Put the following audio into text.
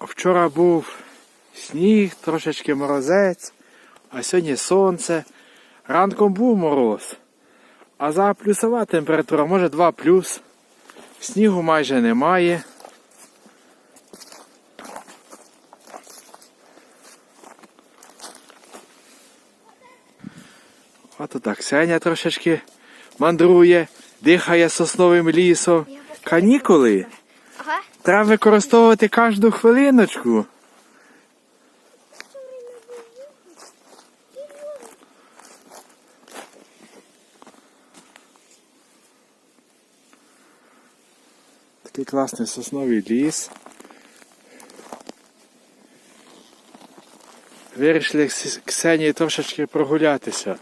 Вчора був сніг, трошечки морозець, а сьогодні сонце. Ранком був мороз. А за плюсова температура, може 2 плюс. Снігу майже немає. Ото так, Сеня трошечки мандрує, дихає сосновим лісом. Канікули. Треба використовувати кожну хвилиночку. Такий класний сосновий ліс. Вирішили з Ксенією трошечки прогулятися.